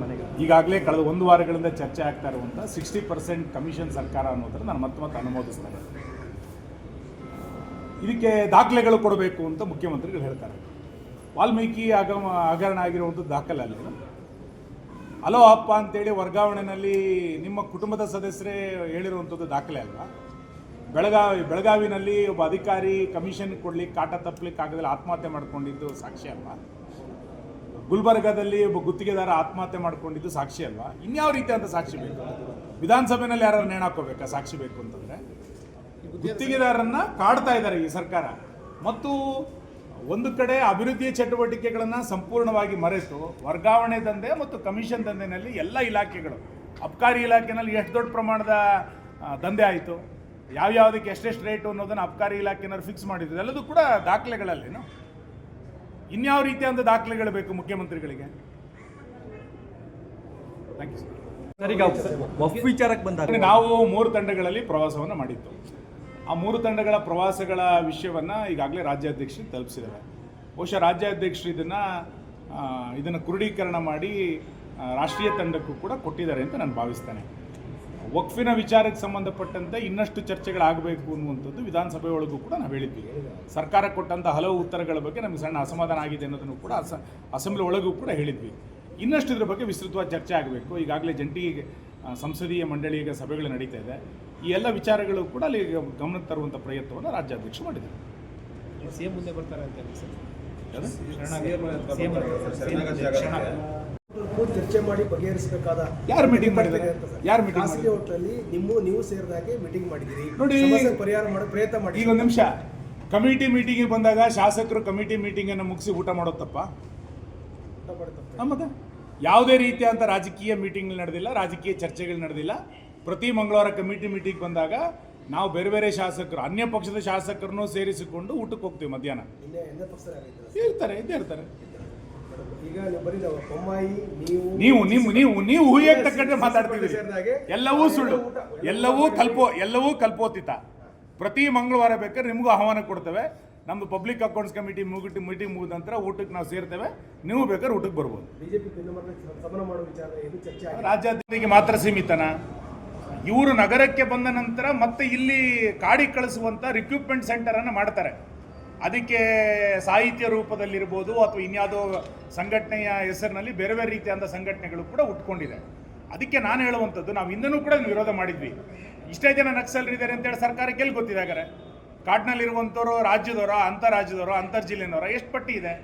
ಮನೆಗೆ. ಈಗಾಗಲೇ ಕಳೆದ ಒಂದು ವಾರಗಳಿಂದ ಚರ್ಚೆ ಆಗ್ತಾ ಇರುವಂಥ ಸಿಕ್ಸ್ಟಿ ಪರ್ಸೆಂಟ್ ಕಮಿಷನ್ ಸರ್ಕಾರ ಅನ್ನೋದನ್ನು ನಾನು ಮತ್ತೆ ಮತ್ತೆ ಅನುಮೋದಿಸ್ತಾರೆ ಇದಕ್ಕೆ ದಾಖಲೆಗಳು ಕೊಡಬೇಕು ಅಂತ ಮುಖ್ಯಮಂತ್ರಿಗಳು ಹೇಳ್ತಾರೆ. ವಾಲ್ಮೀಕಿ ಆಗಮ, ಹಗರಣ ಆಗಿರುವಂಥ ದಾಖಲೆ ಅಲ್ಲ ಅಲೋ ಅಪ್ಪ ಅಂತೇಳಿ ವರ್ಗಾವಣೆಯಲ್ಲಿ ನಿಮ್ಮ ಕುಟುಂಬದ ಸದಸ್ಯರೇ ಹೇಳಿರುವಂಥದ್ದು ದಾಖಲೆ ಅಲ್ವಾ? ಬೆಳಗಾವಿ ಬೆಳಗಾವಿನಲ್ಲಿ ಒಬ್ಬ ಅಧಿಕಾರಿ ಕಮಿಷನ್ ಕೊಡಲಿಕ್ಕೆ ಕಾಟ ತಪ್ಪಲಿಕ್ಕೆ ಆಗದಲ್ಲಿ ಆತ್ಮಹತ್ಯೆ ಮಾಡ್ಕೊಂಡಿದ್ದು ಸಾಕ್ಷಿ ಅಲ್ವಾ? ಗುಲ್ಬರ್ಗಾದಲ್ಲಿ ಒಬ್ಬ ಗುತ್ತಿಗೆದಾರ ಆತ್ಮಹತ್ಯೆ ಮಾಡ್ಕೊಂಡಿದ್ದು ಸಾಕ್ಷಿ ಅಲ್ವಾ? ಇನ್ಯಾವ ಅಂತ ಸಾಕ್ಷಿ ಬೇಕು? ವಿಧಾನಸಭೆಯಲ್ಲಿ ಯಾರು ನೇಣಾಕೋಬೇಕಾ ಸಾಕ್ಷಿ ಬೇಕು ಅಂತಂದ್ರೆ? ಗುತ್ತಿಗೆದಾರನ್ನ ಕಾಡ್ತಾ ಇದ್ದಾರೆ ಈ ಸರ್ಕಾರ. ಮತ್ತು ಒಂದು ಕಡೆ ಅಭಿವೃದ್ಧಿ ಚಟುವಟಿಕೆಗಳನ್ನು ಸಂಪೂರ್ಣವಾಗಿ ಮರೆತು ವರ್ಗಾವಣೆ ದಂಧೆ ಮತ್ತು ಕಮಿಷನ್ ದಂಧೆನಲ್ಲಿ ಎಲ್ಲ ಇಲಾಖೆಗಳು ಅಬ್ಕಾರಿ ಇಲಾಖೆನಲ್ಲಿ ಎಷ್ಟು ದೊಡ್ಡ ಪ್ರಮಾಣದ ದಂಧೆ ಆಯಿತು? ಯಾವ್ಯಾವುದಕ್ಕೆ ಎಷ್ಟೆಷ್ಟು ರೇಟು ಅನ್ನೋದನ್ನು ಅಬ್ಕಾರಿ ಇಲಾಖೆನವ್ರು ಫಿಕ್ಸ್ ಮಾಡಿದ್ರು? ಎಲ್ಲದೂ ಕೂಡ ದಾಖಲೆಗಳಲ್ಲೇನು? ಇನ್ಯಾವ ರೀತಿಯಾದ ದಾಖಲೆಗಳು ಬೇಕು ಮುಖ್ಯಮಂತ್ರಿಗಳಿಗೆ? ವಿಚಾರಕ್ಕೆ ಬಂದಾಗ ನಾವು ಮೂರು ತಂಡಗಳಲ್ಲಿ ಪ್ರವಾಸವನ್ನು ಮಾಡಿದ್ದು. ಆ ಮೂರು ತಂಡಗಳ ಪ್ರವಾಸಗಳ ವಿಷಯವನ್ನು ಈಗಾಗಲೇ ರಾಜ್ಯಾಧ್ಯಕ್ಷರು ತಲುಪಿಸಿದ್ದಾರೆ. ಬಹುಶಃ ರಾಜ್ಯಾಧ್ಯಕ್ಷರು ಇದನ್ನು ಇದನ್ನು ಕ್ರೋಢೀಕರಣ ಮಾಡಿ ರಾಷ್ಟ್ರೀಯ ತಂಡಕ್ಕೂ ಕೂಡ ಕೊಟ್ಟಿದ್ದಾರೆ ಅಂತ ನಾನು ಭಾವಿಸ್ತೇನೆ. ವಕ್ಫಿನ ವಿಚಾರಕ್ಕೆ ಸಂಬಂಧಪಟ್ಟಂತೆ ಇನ್ನಷ್ಟು ಚರ್ಚೆಗಳಾಗಬೇಕು ಅನ್ನುವಂಥದ್ದು ವಿಧಾನಸಭೆ ಒಳಗೂ ಕೂಡ ನಾವು ಹೇಳಿದ್ವಿ. ಸರ್ಕಾರ ಕೊಟ್ಟಂಥ ಹಲವು ಉತ್ತರಗಳ ಬಗ್ಗೆ ನಮಗೆ ಸಣ್ಣ ಅಸಮಾಧಾನ ಆಗಿದೆ ಅನ್ನೋದನ್ನು ಕೂಡ ಅಸ ಅಸೆಂಬ್ಲಿ ಒಳಗೂ ಕೂಡ ಹೇಳಿದ್ವಿ. ಇನ್ನಷ್ಟು ಇದ್ರ ಬಗ್ಗೆ ವಿಸ್ತೃತವಾದ ಚರ್ಚೆ ಆಗಬೇಕು. ಈಗಾಗಲೇ ಜಂಟಿ ಸಂಸದೀಯ ಮಂಡಳಿಯ ಸಭೆಗಳು ನಡೀತಾ ಇದೆ. ಈ ಎಲ್ಲ ವಿಚಾರಗಳು ಕೂಡ ಅಲ್ಲಿ ಗಮನಕ್ಕೆ ತರುವಂಥ ಪ್ರಯತ್ನವನ್ನು ರಾಜ್ಯಾಧ್ಯಕ್ಷ ಮಾಡಿದ್ದಾರೆ. ಮುಂದೆ ಬರ್ತಾರೆ ಅಂತ ಚರ್ಚೆ ಮಾಡಿ ಬಗೆಹರಿಸಬೇಕಾದ ಯಾರು ಮೀಟಿಂಗ್ ಮಾಡಿದ್ದಾರೆ? ಯಾರು ಮೀಟಿಂಗ್ ಖಾಸಗಿ ಮಾಡಿದ್ದಾರೆ? ಹೋಟ್ಲಲ್ಲಿ ನಿಮ್ಮ ನೀವು ಸೇರಿದಾಗೆ ಮೀಟಿಂಗ್ ಮಾಡಿದಿರಿ ನೋಡಿ, ಪರಿಹಾರ ಮಾಡೋ ಪ್ರಯತ್ನ ಮಾಡಿ. ಈಗ ಒಂದು ನಿಮಿಷ. ಕಮಿಟಿ ಮೀಟಿಂಗಿಗೆ ಬಂದಾಗ ಶಾಸಕರು ಕಮಿಟಿ ಮೀಟಿಂಗನ್ನು ಮುಗಿಸಿ ಊಟ ಮಾಡೋದಪ್ಪ ಮತ್ತೆ? ಯಾವುದೇ ರೀತಿಯಾದಂಥ ರಾಜಕೀಯ ಮೀಟಿಂಗ್ ನಡೆದಿಲ್ಲ ರಾಜಕೀಯ ಚರ್ಚೆಗಳು ನಡೆದಿಲ್ಲ. ಪ್ರತಿ ಮಂಗಳವಾರ ಕಮಿಟಿ ಮೀಟಿಂಗ್ ಬಂದಾಗ ನಾವು ಬೇರೆ ಬೇರೆ ಶಾಸಕರು ಅನ್ಯ ಪಕ್ಷದ ಶಾಸಕರನ್ನು ಸೇರಿಸಿಕೊಂಡು ಊಟಕ್ಕೆ ಹೋಗ್ತೀವಿ ಮಧ್ಯಾಹ್ನ. ಇರ್ತಾರೆ ಇದ್ದೇ ಇರ್ತಾರೆ. ಈಗ ನೀವು ನಾವು ಬೊಮ್ಮಾಯಿ ನೀವು ನೀವು ನಿಮ್ಮ ನೀವು ನೀವು ಊಹೆಗೆ ತಕ್ಕಂತೆ ಮಾತಾಡ್ತಿದ್ದೀರಿ ಎಲ್ಲವೂ ಸುಳ್ಳು. ಎಲ್ಲವೂ ಕಲ್ಪೋ ಎಲ್ಲವೂ ಕಲ್ಪೋತಿತ ಪ್ರತಿ ಮಂಗಳವಾರ ಬೇಕಾದ್ರೆ ನಿಮಗೂ ಆಹ್ವಾನ ಕೊಡ್ತೇವೆ. ನಮ್ಮದು ಪಬ್ಲಿಕ್ ಅಕೌಂಟ್ಸ್ ಕಮಿಟಿ ಮುಗಿಟ್ಟು ಮೀಟಿಂಗ್ ಮುಗಿದ ನಂತರ ಊಟಕ್ಕೆ ನಾವು ಸೇರ್ತೇವೆ. ನೀವು ಬೇಕಾದ್ರೆ ಊಟಕ್ಕೆ ಬರ್ಬೋದು. ಬಿಜೆಪಿ ರಾಜ್ಯಾಧ್ಯಕ್ಷರಿಗೆ ಮಾತ್ರ ಸೀಮಿತನ? ಇವರು ನಗರಕ್ಕೆ ಬಂದ ನಂತರ ಮತ್ತೆ ಇಲ್ಲಿ ಕಾಡಿ ಕಳಿಸುವಂಥ ರಿಕ್ರೂಟ್ಮೆಂಟ್ ಸೆಂಟರನ್ನು ಮಾಡ್ತಾರೆ. ಅದಕ್ಕೆ ಸಾಹಿತ್ಯ ರೂಪದಲ್ಲಿರ್ಬೋದು ಅಥವಾ ಇನ್ಯಾವುದೋ ಸಂಘಟನೆಯ ಹೆಸರಿನಲ್ಲಿ ಬೇರೆ ಬೇರೆ ರೀತಿಯಾದ ಸಂಘಟನೆಗಳು ಕೂಡ ಉಟ್ಕೊಂಡಿದೆ. ಅದಕ್ಕೆ ನಾನು ಹೇಳುವಂಥದ್ದು, ನಾವು ಹಿಂದನೂ ಕೂಡ ವಿರೋಧ ಮಾಡಿದ್ವಿ. ಇಷ್ಟೇ ಜನ ನಕ್ಸಲರಿದ್ದಾರೆ ಅಂತೇಳಿ ಸರ್ಕಾರಕ್ಕೆ ಎಲ್ಲಿ ಗೊತ್ತಿದೆ ಹಾಗಾದ್ರೆ ಕಾಡ್ನಲ್ಲಿರುವಂಥವ್ರು, ರಾಜ್ಯದವರ ಅಂತರಾಜ್ಯದವರ ಅಂತರ್ ಎಷ್ಟು ಪಟ್ಟಿ ಇದೆ?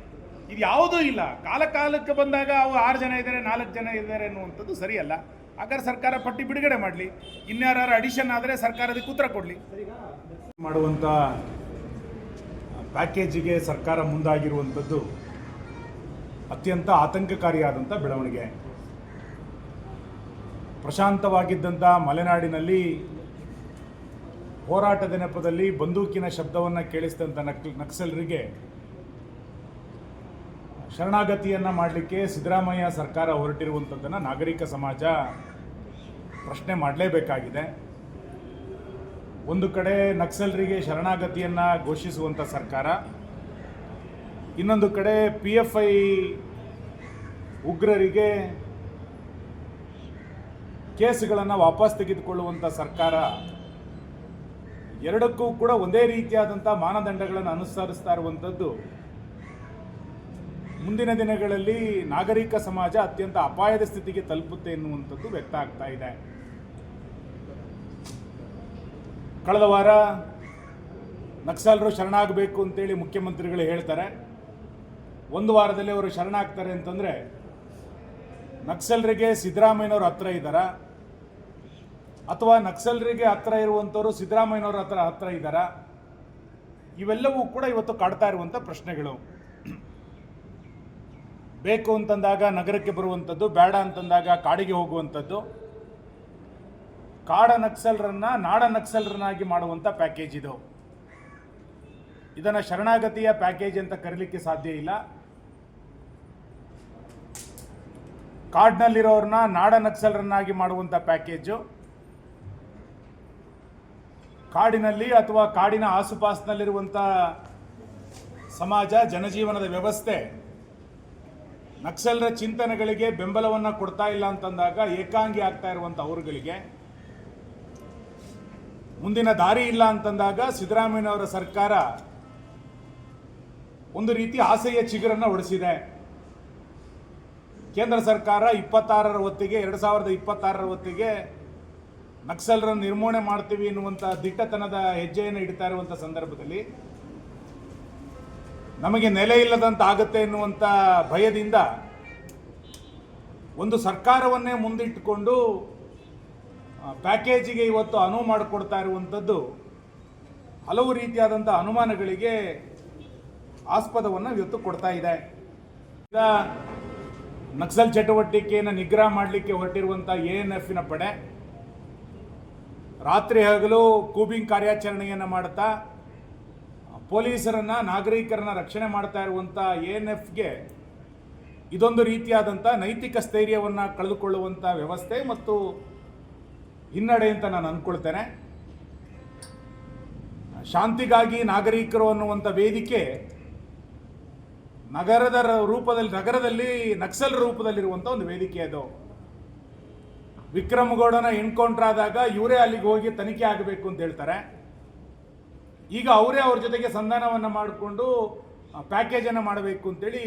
ಇದು ಯಾವುದೂ ಇಲ್ಲ. ಕಾಲ ಕಾಲಕ್ಕೆ ಬಂದಾಗ ಅವು ಆರು ಜನ ಇದ್ದಾರೆ, ನಾಲ್ಕು ಜನ ಇದ್ದಾರೆ ಅನ್ನುವಂಥದ್ದು ಸರಿಯಲ್ಲ. ಹಾಗಾದ್ರೆ ಸರ್ಕಾರ ಪಟ್ಟಿ ಬಿಡುಗಡೆ ಮಾಡಲಿ. ಇನ್ಯಾರು ಅಡಿಷನ್ ಆದರೆ ಸರ್ಕಾರ ಅದಕ್ಕೆ ಉತ್ತರ ಕೊಡಲಿ. ಮಾಡುವಂಥ ಪ್ಯಾಕೇಜಿಗೆ ಸರ್ಕಾರ ಮುಂದಾಗಿರುವಂಥದ್ದು ಅತ್ಯಂತ ಆತಂಕಕಾರಿಯಾದಂಥ ಬೆಳವಣಿಗೆ. ಪ್ರಶಾಂತವಾಗಿದ್ದಂಥ ಮಲೆನಾಡಿನಲ್ಲಿ ಹೋರಾಟದ ನೆಪದಲ್ಲಿ ಬಂದೂಕಿನ ಶಬ್ದವನ್ನು ಕೇಳಿಸಿದಂಥ ನಕ್ ನಕ್ಸಲರಿಗೆ ಶರಣಾಗತಿಯನ್ನು ಮಾಡಲಿಕ್ಕೆ ಸಿದ್ದರಾಮಯ್ಯ ಸರ್ಕಾರ ಹೊರಟಿರುವಂಥದ್ದನ್ನು ನಾಗರಿಕ ಸಮಾಜ ಪ್ರಶ್ನೆ ಮಾಡಲೇಬೇಕಾಗಿದೆ. ಒಂದು ಕಡೆ ನಕ್ಸಲರಿಗೆ ಶರಣಾಗತಿಯನ್ನು ಘೋಷಿಸುವಂಥ ಸರ್ಕಾರ, ಇನ್ನೊಂದು ಕಡೆ ಪಿ ಎಫ್ ಐ ಉಗ್ರರಿಗೆ ಕೇಸ್ಗಳನ್ನು ವಾಪಸ್ ತೆಗೆದುಕೊಳ್ಳುವಂಥ ಸರ್ಕಾರ, ಎರಡಕ್ಕೂ ಕೂಡ ಒಂದೇ ರೀತಿಯಾದಂಥ ಮಾನದಂಡಗಳನ್ನು ಅನುಸರಿಸ್ತಾ ಇರುವಂಥದ್ದು ಮುಂದಿನ ದಿನಗಳಲ್ಲಿ ನಾಗರಿಕ ಸಮಾಜ ಅತ್ಯಂತ ಅಪಾಯದ ಸ್ಥಿತಿಗೆ ತಲುಪುತ್ತೆ ಎನ್ನುವಂಥದ್ದು ವ್ಯಕ್ತ ಆಗ್ತಾ ಇದೆ. ಕಳೆದ ವಾರ ನಕ್ಸಲರು ಶರಣಾಗಬೇಕು ಅಂತೇಳಿ ಮುಖ್ಯಮಂತ್ರಿಗಳು ಹೇಳ್ತಾರೆ. ಒಂದು ವಾರದಲ್ಲಿ ಅವರು ಶರಣಾಗ್ತಾರೆ ಅಂತಂದರೆ ನಕ್ಸಲರಿಗೆ ಸಿದ್ದರಾಮಯ್ಯನವ್ರ ಹತ್ರ ಇದ್ದಾರಾ? ಅಥವಾ ನಕ್ಸಲರಿಗೆ ಹತ್ರ ಇರುವಂಥವರು ಸಿದ್ದರಾಮಯ್ಯನವ್ರ ಹತ್ರ ಹತ್ರ ಇದ್ದಾರಾ? ಇವೆಲ್ಲವೂ ಕೂಡ ಇವತ್ತು ಕಾಡ್ತಾ ಇರುವಂಥ ಪ್ರಶ್ನೆಗಳು. ಬೇಕು ಅಂತಂದಾಗ ನಗರಕ್ಕೆ ಬರುವಂಥದ್ದು ಬೇಡ ಅಂತಂದಾಗ ಕಾಡಿಗೆ ಹೋಗುವಂಥದ್ದು ಕಾಡ ನಕ್ಸಲರನ್ನ ನಾಡ ನಕ್ಸಲರನ್ನಾಗಿ ಮಾಡುವಂಥ ಪ್ಯಾಕೇಜ್ ಇದು. ಇದನ್ನು ಶರಣಾಗತಿಯ ಪ್ಯಾಕೇಜ್ ಅಂತ ಕರೀಲಿಕ್ಕೆ ಸಾಧ್ಯ ಇಲ್ಲ. ಕಾಡ್ನಲ್ಲಿರೋರನ್ನ ನಾಡ ನಕ್ಸಲರನ್ನಾಗಿ ಮಾಡುವಂಥ ಪ್ಯಾಕೇಜು. ಕಾಡಿನಲ್ಲಿ ಅಥವಾ ಕಾಡಿನ ಆಸುಪಾಸಿನಲ್ಲಿರುವಂಥ ಸಮಾಜ, ಜನಜೀವನದ ವ್ಯವಸ್ಥೆ. ನಕ್ಸಲರ ಚಿಂತನೆಗಳಿಗೆ ಬೆಂಬಲವನ್ನು ಕೊಡ್ತಾ ಇಲ್ಲ ಅಂತಂದಾಗ ಏಕಾಂಗಿ ಆಗ್ತಾ ಇರುವಂಥ ಅವರುಗಳಿಗೆ ಮುಂದಿನ ದಾರಿ ಇಲ್ಲ ಅಂತಂದಾಗ ಸಿದ್ದರಾಮಯ್ಯನವರ ಸರ್ಕಾರ ಒಂದು ರೀತಿ ಆಸೆಯ ಚಿಗುರನ್ನು ಹೊಡೆಸಿದೆ. ಕೇಂದ್ರ ಸರ್ಕಾರ ಇಪ್ಪತ್ತಾರರ ಹೊತ್ತಿಗೆ, ಎರಡು ಸಾವಿರದ ಇಪ್ಪತ್ತಾರರ ಹೊತ್ತಿಗೆ ನಕ್ಸಲರನ್ನು ನಿರ್ಮೂಲನೆ ಮಾಡ್ತೀವಿ ಎನ್ನುವಂಥ ದಿಟ್ಟತನದ ಹೆಜ್ಜೆಯನ್ನು ಇಡ್ತಾ ಇರುವಂಥ ಸಂದರ್ಭದಲ್ಲಿ ನಮಗೆ ನೆಲೆ ಇಲ್ಲದಂತ ಆಗುತ್ತೆ ಎನ್ನುವಂಥ ಭಯದಿಂದ ಒಂದು ಸರ್ಕಾರವನ್ನೇ ಮುಂದಿಟ್ಟುಕೊಂಡು ಪ್ಯಾಕೇಜಿಗೆ ಇವತ್ತು ಅನುವು ಮಾಡಿಕೊಡ್ತಾ ಇರುವಂಥದ್ದು ಹಲವು ರೀತಿಯಾದಂಥ ಅನುಮಾನಗಳಿಗೆ ಆಸ್ಪದವನ್ನು ಇವತ್ತು ಕೊಡ್ತಾ ಇದೆ. ಈಗ ನಕ್ಸಲ್ ಚಟುವಟಿಕೆಯನ್ನು ನಿಗ್ರಹ ಮಾಡಲಿಕ್ಕೆ ಹೊರಟಿರುವಂಥ ಎ ಎನ್ ಎಫ್ನ ಪಡೆ ರಾತ್ರಿ ಹಗಲು ಕೂಬಿಂಗ್ ಕಾರ್ಯಾಚರಣೆಯನ್ನು ಮಾಡುತ್ತಾ ಪೊಲೀಸರನ್ನ, ನಾಗರಿಕರನ್ನ ರಕ್ಷಣೆ ಮಾಡ್ತಾ ಇರುವಂಥ ಎ ಎನ್ ಎಫ್ಗೆ ಇದೊಂದು ರೀತಿಯಾದಂಥ ನೈತಿಕ ಸ್ಥೈರ್ಯವನ್ನು ಕಳೆದುಕೊಳ್ಳುವಂಥ ವ್ಯವಸ್ಥೆ ಮತ್ತು ಹಿನ್ನಡೆ ಅಂತ ನಾನು ಅಂದ್ಕೊಳ್ತೇನೆ ಶಾಂತಿಗಾಗಿ ನಾಗರಿಕರು ಅನ್ನುವಂಥ ವೇದಿಕೆ ನಗರದ ರೂಪದಲ್ಲಿ, ನಗರದಲ್ಲಿ ನಕ್ಸಲ್ ರೂಪದಲ್ಲಿರುವಂಥ ಒಂದು ವೇದಿಕೆ ಅದು. ವಿಕ್ರಮಗೌಡನ ಎನ್ಕೌಂಟರ್ ಆದಾಗ ಇವರೇ ಅಲ್ಲಿಗೆ ಹೋಗಿ ತನಿಖೆ ಆಗಬೇಕು ಅಂತ ಹೇಳ್ತಾರೆ. ಈಗ ಅವರೇ ಅವ್ರ ಜೊತೆಗೆ ಸಂಧಾನವನ್ನು ಮಾಡಿಕೊಂಡು ಪ್ಯಾಕೇಜನ್ನು ಮಾಡಬೇಕು ಅಂತೇಳಿ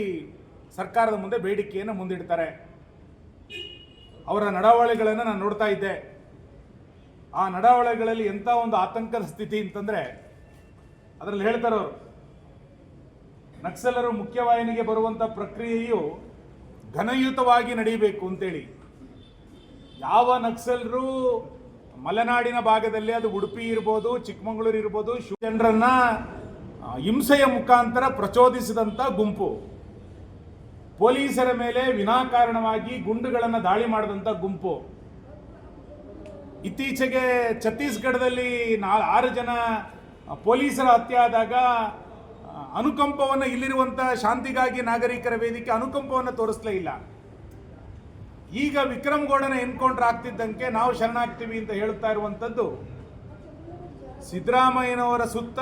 ಸರ್ಕಾರದ ಮುಂದೆ ಬೇಡಿಕೆಯನ್ನು ಮುಂದಿಡ್ತಾರೆ. ಅವರ ನಡವಳಿಗಳನ್ನು ನಾನು ನೋಡ್ತಾ ಇದ್ದೆ. ಆ ನಡಾವಳಿಗಳಲ್ಲಿ ಎಂಥ ಒಂದು ಆತಂಕದ ಸ್ಥಿತಿ ಅಂತಂದರೆ, ಅದರಲ್ಲಿ ಹೇಳ್ತಾರೆ ಅವರು, ನಕ್ಸಲರು ಮುಖ್ಯವಾಹಿನಿಗೆ ಬರುವಂಥ ಪ್ರಕ್ರಿಯೆಯು ಘನಯುತವಾಗಿ ನಡೀಬೇಕು ಅಂತೇಳಿ. ಯಾವ ನಕ್ಸಲರು ಮಲೆನಾಡಿನ ಭಾಗದಲ್ಲಿ ಅದು ಉಡುಪಿ ಇರ್ಬೋದು, ಚಿಕ್ಕಮಗಳೂರು ಇರ್ಬೋದು ಜನರನ್ನ ಹಿಂಸೆಯ ಮುಖಾಂತರ ಪ್ರಚೋದಿಸಿದಂಥ ಗುಂಪು. ಪೊಲೀಸರ ಮೇಲೆ ವಿನಾಕಾರಣವಾಗಿ ಗುಂಡುಗಳನ್ನು ದಾಳಿ ಮಾಡಿದಂಥ ಗುಂಪು. ಇತ್ತೀಚೆಗೆ ಛತ್ತೀಸ್ಗಢದಲ್ಲಿ ನಾ ಆರು ಜನ ಪೊಲೀಸರ ಹತ್ಯೆ ಆದಾಗ ಅನುಕಂಪವನ್ನು ಇಲ್ಲಿರುವಂಥ ಶಾಂತಿಗಾಗಿ ನಾಗರಿಕರ ವೇದಿಕೆ ಅನುಕಂಪವನ್ನು ತೋರಿಸಲೇ ಇಲ್ಲ. ಈಗ ವಿಕ್ರಮ್ ಗೌಡನ ಎನ್ಕೌಂಟರ್ ಆಗ್ತಿದ್ದಂಗೆ ನಾವು ಶರಣಾಗ್ತೀವಿ ಅಂತ ಹೇಳ್ತಾ ಇರುವಂಥದ್ದು ಸಿದ್ದರಾಮಯ್ಯನವರ ಸುತ್ತ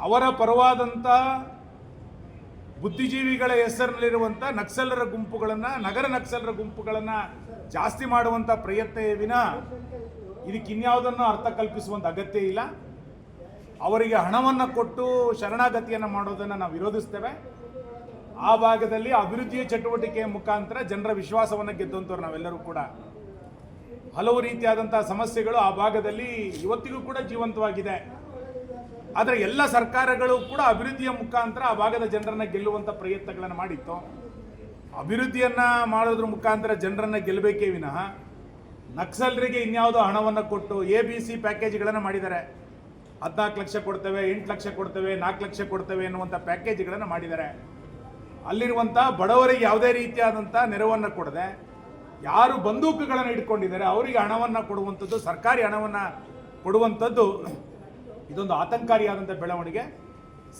ಅವರ ಪರವಾದಂಥ ಬುದ್ಧಿಜೀವಿಗಳ ಹೆಸರಿನಲ್ಲಿರುವಂಥ ನಕ್ಸಲರ ಗುಂಪುಗಳನ್ನು, ನಗರ ನಕ್ಸಲರ ಗುಂಪುಗಳನ್ನು ಜಾಸ್ತಿ ಮಾಡುವಂಥ ಪ್ರಯತ್ನ ವಿನ ಇದಕ್ಕೆ ಇನ್ಯಾವುದನ್ನು ಅರ್ಥ ಕಲ್ಪಿಸುವಂಥ ಅಗತ್ಯ ಇಲ್ಲ. ಅವರಿಗೆ ಹಣವನ್ನು ಕೊಟ್ಟು ಶರಣಾಗತಿಯನ್ನು ಮಾಡೋದನ್ನು ನಾವು ವಿರೋಧಿಸ್ತೇವೆ. ಆ ಭಾಗದಲ್ಲಿ ಅಭಿವೃದ್ಧಿಯ ಚಟುವಟಿಕೆಯ ಮುಖಾಂತರ ಜನರ ವಿಶ್ವಾಸವನ್ನು ಗೆದ್ದಂಥವ್ರು ನಾವೆಲ್ಲರೂ ಕೂಡ. ಹಲವು ರೀತಿಯಾದಂಥ ಸಮಸ್ಯೆಗಳು ಆ ಭಾಗದಲ್ಲಿ ಇವತ್ತಿಗೂ ಕೂಡ ಜೀವಂತವಾಗಿದೆ. ಆದರೆ ಎಲ್ಲ ಸರ್ಕಾರಗಳು ಕೂಡ ಅಭಿವೃದ್ಧಿಯ ಮುಖಾಂತರ ಆ ಭಾಗದ ಜನರನ್ನ ಗೆಲ್ಲುವಂಥ ಪ್ರಯತ್ನಗಳನ್ನು ಮಾಡಿತ್ತು. ಅಭಿವೃದ್ಧಿಯನ್ನ ಮಾಡೋದ್ರ ಮುಖಾಂತರ ಜನರನ್ನ ಗೆಲ್ಲಬೇಕೇ ವಿನಃ ನಕ್ಸಲರಿಗೆ ಇನ್ಯಾವುದೋ ಹಣವನ್ನು ಕೊಟ್ಟು ಎ ಬಿ ಸಿ ಪ್ಯಾಕೇಜ್ಗಳನ್ನು ಮಾಡಿದ್ದಾರೆ. ಹದಿನಾಲ್ಕು ಲಕ್ಷ ಕೊಡ್ತೇವೆ, ಎಂಟು ಲಕ್ಷ ಕೊಡ್ತೇವೆ, ನಾಲ್ಕು ಲಕ್ಷ ಕೊಡ್ತೇವೆ ಎನ್ನುವಂಥ ಪ್ಯಾಕೇಜ್ಗಳನ್ನು ಮಾಡಿದ್ದಾರೆ. ಅಲ್ಲಿರುವಂಥ ಬಡವರಿಗೆ ಯಾವುದೇ ರೀತಿಯಾದಂಥ ನೆರವನ್ನು ಕೊಡದೆ ಯಾರು ಬಂದೂಕುಗಳನ್ನು ಇಟ್ಕೊಂಡಿದ್ದಾರೆ, ಅವರಿಗೆ ಹಣವನ್ನು ಕೊಡುವಂಥದ್ದು, ಸರ್ಕಾರಿ ಹಣವನ್ನು ಕೊಡುವಂಥದ್ದು ಇದೊಂದು ಆತಂಕಾರಿಯಾದಂಥ ಬೆಳವಣಿಗೆ.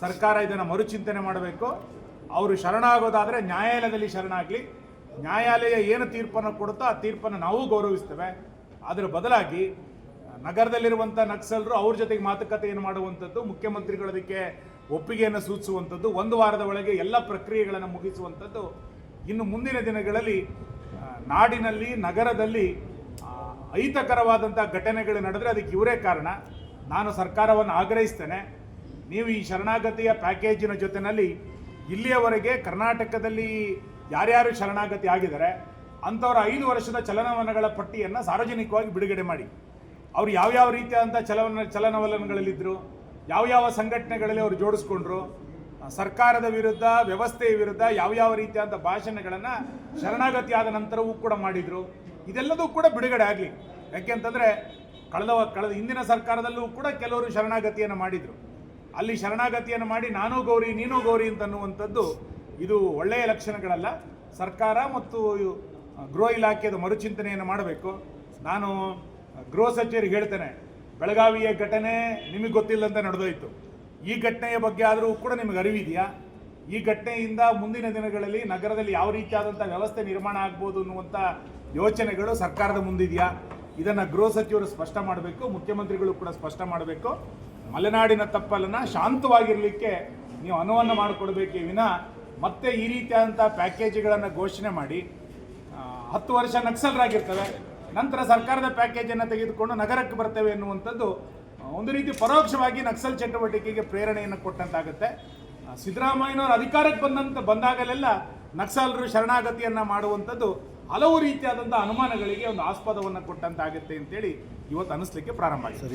ಸರ್ಕಾರ ಇದನ್ನು ಮರುಚಿಂತನೆ ಮಾಡಬೇಕು. ಅವರು ಶರಣಾಗೋದಾದರೆ ನ್ಯಾಯಾಲಯದಲ್ಲಿ ಶರಣಾಗಲಿ. ನ್ಯಾಯಾಲಯ ಏನು ತೀರ್ಪನ್ನು ಕೊಡುತ್ತೋ ಆ ತೀರ್ಪನ್ನು ನಾವು ಗೌರವಿಸ್ತೇವೆ. ಅದರ ಬದಲಾಗಿ ನಗರದಲ್ಲಿರುವಂಥ ನಕ್ಸಲರು ಅವ್ರ ಜೊತೆಗೆ ಮಾತುಕತೆಯನ್ನು ಮಾಡುವಂಥದ್ದು, ಮುಖ್ಯಮಂತ್ರಿಗಳು ಅದಕ್ಕೆ ಒಪ್ಪಿಗೆಯನ್ನು ಸೂಚಿಸುವಂಥದ್ದು, ಒಂದು ವಾರದ ಒಳಗೆ ಎಲ್ಲ ಪ್ರಕ್ರಿಯೆಗಳನ್ನು ಮುಗಿಸುವಂಥದ್ದು ಇನ್ನು ಮುಂದಿನ ದಿನಗಳಲ್ಲಿ ನಾಡಿನಲ್ಲಿ, ನಗರದಲ್ಲಿ ಅಹಿತಕರವಾದಂಥ ಘಟನೆಗಳು ನಡೆದರೆ ಅದಕ್ಕೆ ಇವರೇ ಕಾರಣ. ನಾನು ಸರ್ಕಾರವನ್ನು ಆಗ್ರಹಿಸ್ತೇನೆ. ನೀವು ಈ ಶರಣಾಗತಿಯ ಪ್ಯಾಕೇಜಿನ ಜೊತೆಯಲ್ಲಿ ಇಲ್ಲಿಯವರೆಗೆ ಕರ್ನಾಟಕದಲ್ಲಿ ಯಾರ್ಯಾರು ಶರಣಾಗತಿ ಆಗಿದ್ದಾರೆ, ಅಂಥವರ ಐದು ವರ್ಷದ ಚಲನವಲನಗಳ ಪಟ್ಟಿಯನ್ನು ಸಾರ್ವಜನಿಕವಾಗಿ ಬಿಡುಗಡೆ ಮಾಡಿ. ಅವರು ಯಾವ್ಯಾವ ರೀತಿಯಾದಂಥ ಚಲನ ಚಲನವಲನಗಳಲ್ಲಿದ್ದರು ಯಾವ ಯಾವ ಸಂಘಟನೆಗಳಲ್ಲಿ ಅವರು ಜೋಡಿಸ್ಕೊಂಡ್ರು, ಸರ್ಕಾರದ ವಿರುದ್ಧ, ವ್ಯವಸ್ಥೆಯ ವಿರುದ್ಧ ಯಾವ ಯಾವ ರೀತಿಯಾದಂಥ ಭಾಷಣಗಳನ್ನು ಶರಣಾಗತಿ ಆದ ನಂತರವೂ ಕೂಡ ಮಾಡಿದರು. ಇದೆಲ್ಲದೂ ಕೂಡ ಬಿಡುಗಡೆ ಆಗಲಿ. ಯಾಕೆಂತಂದರೆ ಕಳೆದ ಕಳೆದ ಹಿಂದಿನ ಸರ್ಕಾರದಲ್ಲೂ ಕೂಡ ಕೆಲವರು ಶರಣಾಗತಿಯನ್ನು ಮಾಡಿದರು. ಅಲ್ಲಿ ಶರಣಾಗತಿಯನ್ನು ಮಾಡಿ ನಾನು ಗೌರಿ, ನೀನು ಗೌರಿ ಅಂತನ್ನುವಂಥದ್ದು ಇದು ಒಳ್ಳೆಯ ಲಕ್ಷಣಗಳಲ್ಲ. ಸರ್ಕಾರ ಮತ್ತು ಗೃಹ ಇಲಾಖೆಯ ಮರುಚಿಂತನೆಯನ್ನು ಮಾಡಬೇಕು. ನಾನು ಗೃಹ ಸಚಿವರಿಗೆ ಹೇಳ್ತೇನೆ, ಬೆಳಗಾವಿಯ ಘಟನೆ ನಿಮಗೆ ಗೊತ್ತಿಲ್ಲದಂತೆ ನಡೆದೋಯ್ತು. ಈ ಘಟನೆಯ ಬಗ್ಗೆ ಆದರೂ ಕೂಡ ನಿಮಗೆ ಅರಿವಿದೆಯಾ? ಈ ಘಟನೆಯಿಂದ ಮುಂದಿನ ದಿನಗಳಲ್ಲಿ ನಗರದಲ್ಲಿ ಯಾವ ರೀತಿಯಾದಂಥ ವ್ಯವಸ್ಥೆ ನಿರ್ಮಾಣ ಆಗ್ಬೋದು ಅನ್ನುವಂಥ ಯೋಚನೆಗಳು ಸರ್ಕಾರದ ಮುಂದಿದೆಯಾ? ಇದನ್ನು ಗೃಹ ಸಚಿವರು ಸ್ಪಷ್ಟ ಮಾಡಬೇಕು, ಮುಖ್ಯಮಂತ್ರಿಗಳು ಕೂಡ ಸ್ಪಷ್ಟ ಮಾಡಬೇಕು. ಮಲೆನಾಡಿನ ತಪ್ಪಲನ್ನು ಶಾಂತವಾಗಿರಲಿಕ್ಕೆ ನೀವು ಅನುವನ್ನು ಮಾಡಿಕೊಡ್ಬೇಕೇ ವಿನ ಮತ್ತೆ ಈ ರೀತಿಯಾದಂಥ ಪ್ಯಾಕೇಜ್ಗಳನ್ನು ಘೋಷಣೆ ಮಾಡಿ. ಹತ್ತು ವರ್ಷ ನಕ್ಸಲರಾಗಿರ್ತವೆ. ನಂತರ ಸರ್ಕಾರದ ಪ್ಯಾಕೇಜನ್ನು ತೆಗೆದುಕೊಂಡು ನಗರಕ್ಕೆ ಬರ್ತೇವೆ ಎನ್ನುವಂಥದ್ದು ಒಂದು ರೀತಿ ಪರೋಕ್ಷವಾಗಿ ನಕ್ಸಲ್ ಚಟುವಟಿಕೆಗೆ ಪ್ರೇರಣೆಯನ್ನು ಕೊಟ್ಟಂತಾಗುತ್ತೆ. ಸಿದ್ದರಾಮಯ್ಯನವರು ಅಧಿಕಾರಕ್ಕೆ ಬಂದಂತ ಬಂದಾಗಲೆಲ್ಲ ನಕ್ಸಲರು ಶರಣಾಗತಿಯನ್ನು ಮಾಡುವಂಥದ್ದು ಹಲವು ರೀತಿಯಾದಂಥ ಅನುಮಾನಗಳಿಗೆ ಒಂದು ಆಸ್ಪದವನ್ನು ಕೊಟ್ಟಂತಾಗುತ್ತೆ ಅಂತೇಳಿ ಇವತ್ತು ಅನಿಸ್ಲಿಕ್ಕೆ ಪ್ರಾರಂಭ ಆಗಿದೆ.